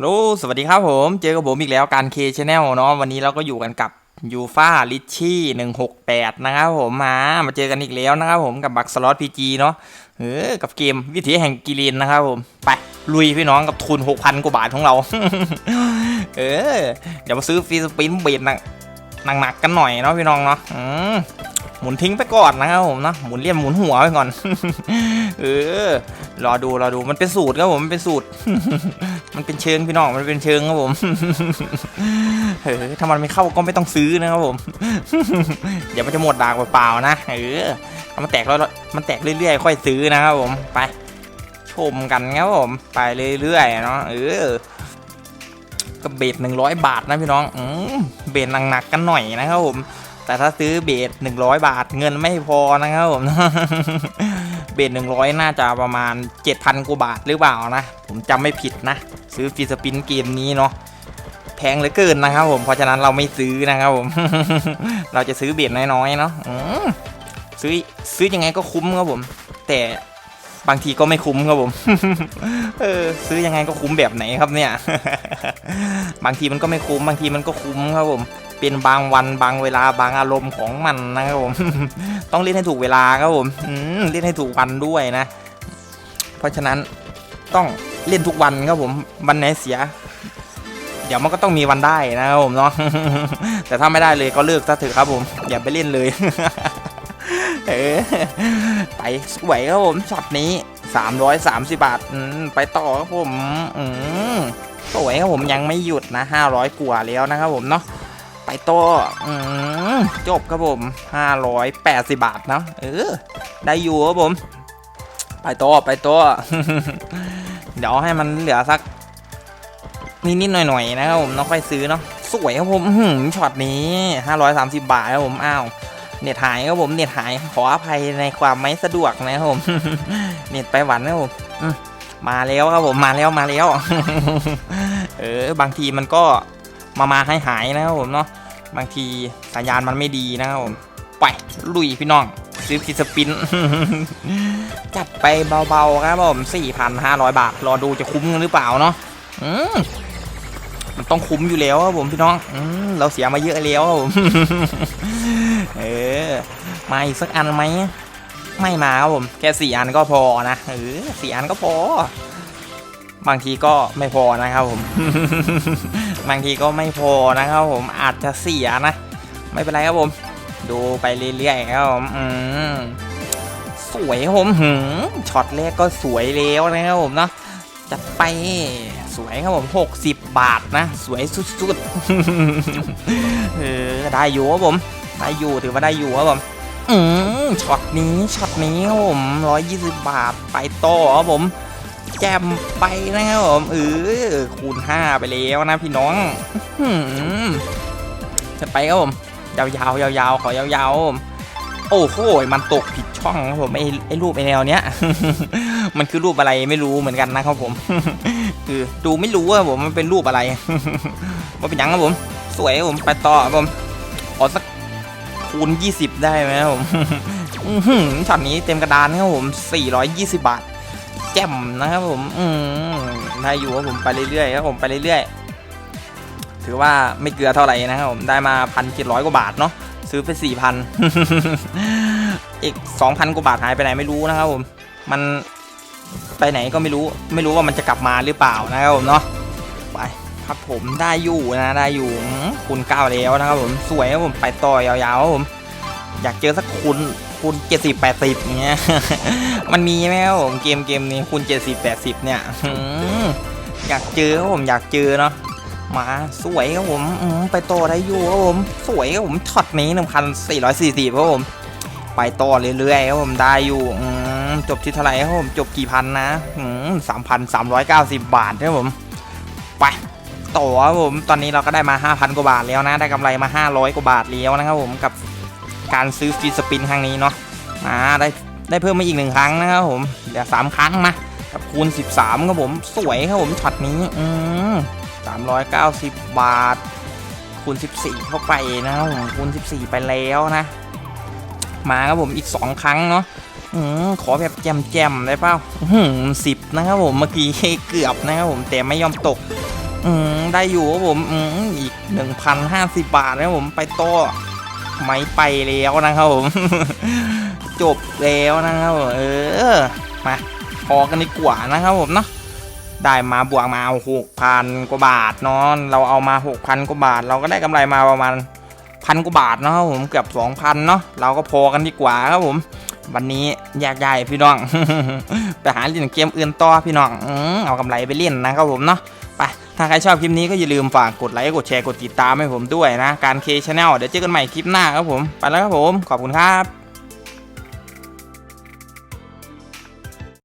ฮัลโหล สวัสดีครับผม เจอกับผมอีกแล้วการเคชแนลเนาะ วันนี้เราก็อยู่กันกับยูฟาลิชชี่หนึ่งหกแปดนะครับผม มา มาเจอกันอีกแล้วนะครับผมกับบักสล็อตพีจีเนาะ เออ กับเกมวิถีแห่งกิรินนะครับผม ไป ลุยพี่น้องกับทุนหกพันกว่าบาทของเรา เออ เดี๋ยวมาซื้อฟรีสปินเบดนัก หนักๆกันหน่อยเนาะพี่น้องเนาะอืมหมุนทิ้งไปก่อนนะครับผมเนาะหมุนเลี่ยมหมุนหัวไปก่อนเออรอดูรอดูมันเป็นสูตรครับผมมันเป็นสูตร มันเป็นเชิงพี่น้องมันเป็นเชิงครับผมเออถ้ามันไม่เข้าก็ไม่ต้องซื้อนะครับผมเดี๋ยวมันจะหมดดากเปล่าๆนะเออถ้ามันแตกแล้วมันแตกเรื่อยๆ ค่อยซื้อนะครับผมไป ชมกันครับผมไปเรื่อยๆเนาะเออ ก็เบสหนึ่งร้อยบาทนะพี่น้องอเบสหนักๆกันหน่อยนะครับผมแต่ถ้าซื้อเบสหนึ่งร้อยบาทเงินไม่พอนะครับผมเบสหนึ่งร้อยน่าจะประมาณเจ็ดพันกว่าบาทหรือเปล่านะ ผมจำไม่ผิดนะ ซื้อฟีสปินเกมนี้เนาะแพงเหลือเกินนะครับผมเพราะฉะนั้นเราไม่ซื้อนะครับผม เราจะซื้อเบสน้อยๆเนาะซื้อซื้อยังไงก็คุ้มครับผม แต่บางทีก็ไม่คุ้มครับผม เออซื้อยังไงก็คุ้มแบบไหนครับเนี่ย บางทีมันก็ไม่คุ้มบางทีมันก็คุ้มครับผมเป็นบางวันบางเวลาบางอารมณ์ของมันนะครับผม ต้องเล่นให้ถูกเวลาครับผมเล่นให้ถูกวันด้วยนะ เพราะฉะนั้นต้องเล่นทุกวันครับผมวันไหนเสีย เดี๋ยวมันก็ต้องมีวันได้นะครับผมเนาะแต่ถ้าไม่ได้เลยก็เลิกซะเถอะครับผม อย่าไปเล่นเลยเออไปสวยครับผมช็อตนี้ 330 บาทไปต่อครับผมอืม สวยครับผมยังไม่หยุดนะ 500กว่าแล้วนะครับผมเนาะไปต่ออืมจบครับผม 580 บาทเนาะเออได้อยู่ครับผม ไปต่อไปต่อเดี๋ยวให้มันเหลือสักนิดๆหน่อยๆนะครับผมน้องค่อยซื้อเนาะสวยครับผมอื้หือช็อตนี้ 530 บาทครับผมอ้าวเน็ตหายครับผมเน็ตหายขออภัยในความไม่สะดวกนะครับผมเน็ตไปหวันนะครับผม มาแล้วครับผมมาแล้วมาแล้ว เออบางทีมันก็มามาให้หายนะครับผมเนาะบางทีสัญญาณมันไม่ดีนะครับผมไปลุยพี่น้องซื้อฟิสปิน จัดไปเบาๆครับผม4,500 บาท รอดูจะคุ้มหรือเปล่าเนาะมันต้องคุ้มอยู่แล้วครับผมพี่น้องอืเราเสียมาเยอะแล้วครับผมเออมาอีกสักอันไหม ไม่มาครับผมแค่สี่อันก็พอนะเออสี่อันก็พอ บางทีก็ไม่พอนะครับผม บางทีก็ไม่พอนะครับผมอาจจะเสียนะ ไม่เป็นไรครับผม ดูไปเรื่อยๆครับผมอืมสวยครับผมหืมช็อตแรกก็สวยแล้วนะครับผมเนาะจัดไปสวยครับผม 60 บาทนะ สวยสุดๆเออได้อยู่ครับผมได้อยู่ถือว่าได้อยู่ครับผม อืมช็อตนี้ช็อตนี้ครับผม120บาทไปต่อครับผม แจมไปนะครับผมเออคูณ5ไปแล้วนะพี่น้องอื้อหือจะไปครับผมยาวๆยาวๆขอยาวๆผมโอ้โหมันตกผิดช่องครับผมไอ้ไอ้รูปไอ้แนวเนี้ย มันคือรูปอะไรไม่รู้เหมือนกันนะครับผม คือดูไม่รู้ว่าผมมันเป็นรูปอะไรว่าเป็นยังครับผม สวยครับผมไปต่อครับผมขอสัก คูณ 20 ได้ไหมครับผมอื้อหือช็อตนี้เต็มกระดานครับผม 420 บาท แจ่มนะครับผมอืมได้อยู่ครับผมไปเรื่อยๆครับผมไปเรื่อยๆ ถือว่าไม่เกลือเท่าไหร่นะครับผมได้มาพันเจ็ดร้อยกว่าบาทเนาะซื้อไปสี่พันอีกสองพันกว่าบาทหายไปไหนไม่รู้นะครับผม มันไปไหนก็ไม่รู้ ไม่รู้ว่ามันจะกลับมาหรือเปล่านะครับผมเนาะไป ครับผมได้อยู่นะได้อยู่คูณเก้าแล้วนะครับผมสวยครับผมไปต่อยาวๆครับผมอยากเจอสักคูณคูณเจ็ดสิบแปดสิบเงี้ย มันมีไหมครับผมเกมเกมนี้คูณเจ็ดสิบแปดสิบเนี่ย อยากเจอครับผมอยากเจอเนาะ มาสวยครับผมไปต่อได้อยู่ครับผม สวยครับผมช็อตนี้หนึ่งพันสี่ร้อยสี่สิบครับผม ไปต่อเรื่อยๆครับผมได้อยู่จบที่เท่าไหร่ครับผมจบกี่พันนะสามพันสามร้อยเก้าสิบบาทครับผม ไป ต่อครับผม ตอนนี้เราก็ได้มา 5,000 กว่าบาทแล้วนะ ได้กำไรมา 500 กว่าบาทแล้วนะครับผม กับการซื้อฟีสปินครั้งนี้เนาะ มาได้ได้เพิ่มมาอีกหนึ่งครั้งนะครับผม เดี๋ยวสามครั้งมา กับคูณ 13 ครับผม สวยครับผมช็อตนี้ อืม390บาท คูณ 14 เข้าไปนะครับผม คูณ 14 ไปแล้วนะ มาครับผมอีก 2 ครั้งเนาะอขอแบบแจมๆได้เปล่าสิบนะครับผมเมื่อกี้เกือบนะครับผมแต่ไม่ยอมตก อืมได้อยู่ครับผมอืมอีก1,050บาทนะครับผมไปต่อไม่ไปแล้วนะครับผม จบแล้วนะครับผมเออมาพอกันดีกว่านะครับผมเนาะได้มาบวกมาหกพันกว่าบาทเนาะเราเอามาหกพันกว่าบาท เราก็ได้กำไรมาประมาณพันกว่าบาทเนาะครับผมเกือบสองพันเนาะเราก็พอกันดีกว่าครับผม วันนี้แยากย้ายพี่น้องไปหาเล่นเกมอื่นต่อพี่น้องอเอากำไรไปเล่นนะครับผมเนาะ ถ้าใครชอบคลิปนี้ก็อย่าลืมฝากกดไลค์กดแชร์กดติดตามให้ผมด้วยนะ การเคชแนลเดี๋ยวเจอกันใหม่คลิปหน้าครับผม ไปแล้วครับผม ขอบคุณครับ